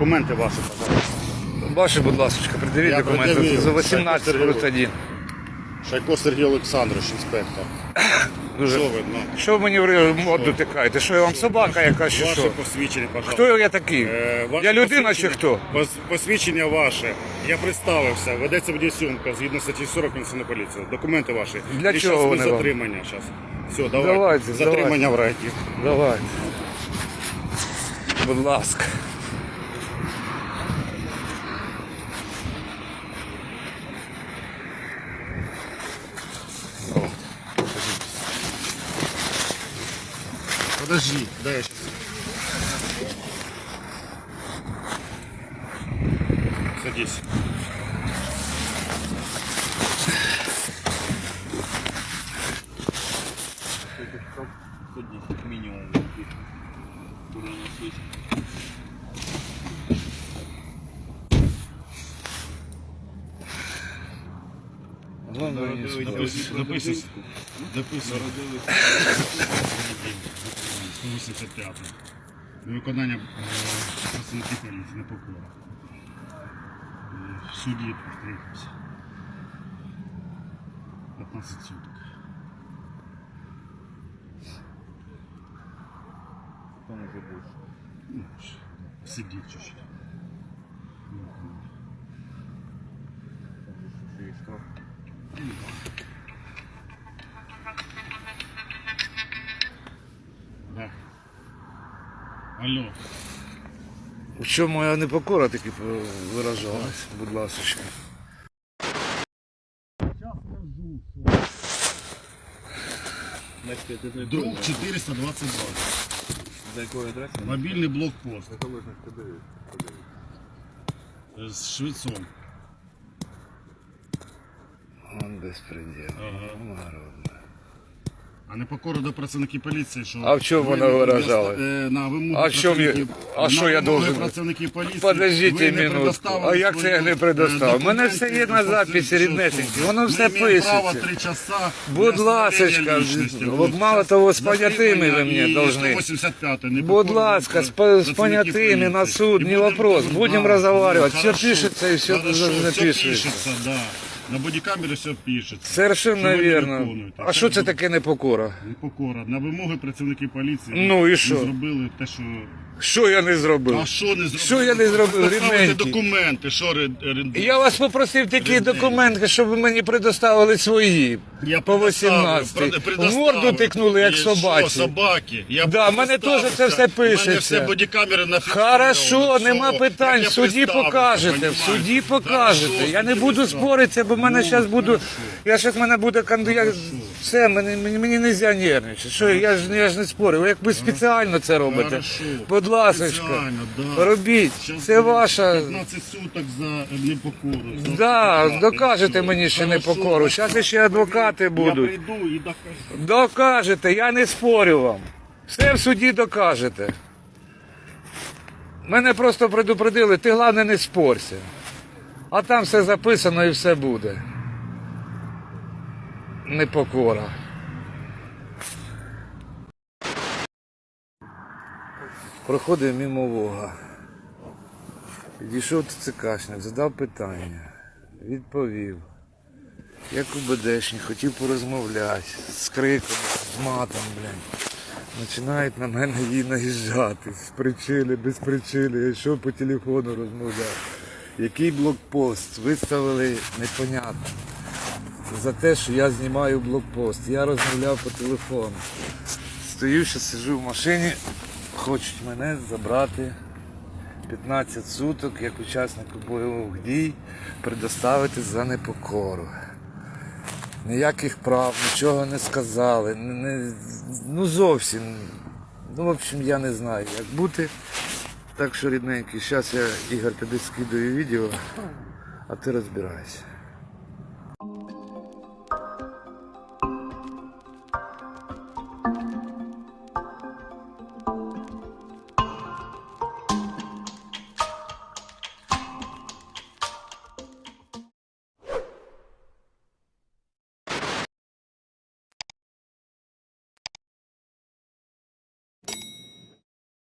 Документи ваші, пожалуйста. Ваші, будь ласка, придивіть Я документи пред'явив. за 18 Сергій плюс 1. Шайко Сергій Олександрович, інспектор. Дуже. Що ви, ну? Що ви мені в морду тикаєте? Що я вам собака якась чи Ваше що? посвідчення, пожалуйста. Хто я такий? Е, ваше Я людина чи посвідчення- хто? Пос- Посвідчення ваше. Я представився. Ведеться відеосйомка згідно статті 40 Національної поліції. Документи ваші. Для І чого щас вони ви вам? затримання зараз. Все, давайте. Давайте, Затримання давайте. в райті. Давайте. Будь ласка. Подожди, да я сейчас. Садись. Хоть минимум, который у нас есть. Главное, дописывайся. Дописывайся. 185. Виконання е, працівників поліції, не покора. Е, В суді приїхався. 15 суток. Там уже больше. Ну, Сидіть чуть-чуть. И штраф. Алло. У чому моя непокора таки виражалась, будь ласка. Значит, это Друг 422. За какой адресой? Мобільний блокпост. Колышных КД. З швецом. Он безпреділ. Народне. А не покора до працівників поліції, що... А в чому ви- вона виражала? е, На вимогу А в чому я- працівників- а що на я вимоги должен- працівників поліції Подождіть ви не минутку. предоставили А як це я свої, не е, предоставив? У мене документи, все є на що записі, що ріднесеньке. що? Воно Ми все маємо право пишеться. три часа Будь для ласочка, встановлення личності. от Вот мало щас того, з понятими ви затримання мені і должны. 185 не Будь покора ласка, до з, по- з працівників понятыми на поліції. суд, І не будемо вопрос. тут, Будем да, разговаривать. ну, Все хорошо, пишется и все хорошо, записывается. Все пишется, да. на бодікамері все пишеться. Совершенно не А що це таке непокора? Непокора. На вимоги працівників поліції Ну і що? що? зробили те, що... Що я не зробив? А що не зробили? Що я не зробив, рідненький? документи, що ре- ре- Я вас попросив такі документи, щоб ви мені предоставили свої. Я по предоставив, 18. пред- В предоставив. морду тикнули, як собаці. Що, собаки? Я Да, мене теж це все В мене все бодікамери нафіксували. Хорошо, нема питань. В суді покажете. В суді покажете. Я не буду споритися, бо в мене Ну, зараз буду. хорошо. Я зараз мене буде канду. Я... Все, мені, мені, мені не можна нервничати. Що я ж я ж не спорю. Ви якби спеціально це робите. Хорошо. Будь ласка, Спеціально, да. робіть. Щас Це буде ваша. 15 суток за непокору. за Да, адвоката, докажете мені ще Хорошо. непокору. Зараз ще адвокати будуть. Я прийду і докажу. Докажете, я не спорю вам. Все в суді докажете. Мене просто предупредили, ти головне не спорся. А там все записано і все буде. Непокора. Проходив мимо Вога. Підійшов ТЦКшник, задав питання, відповів. Як у БДшник, хотів порозмовляти з криком, з матом, блядь. Починають на мене її наїжджати. З причини, без причини. Я йшов по телефону розмовляв. Який блокпост виставили непонятно. За те, що я знімаю блокпост. Я розмовляв по телефону. Стою, ще сиджу в машині, хочуть мене забрати 15 суток як учаснику бойових дій предоставити за непокору. Ніяких прав, нічого не сказали. Не, ну зовсім. Ну, в общем, я не знаю, як бути. Так що, рідненький, зараз я Ігор тобі скидаю відео, а ти розбирайся.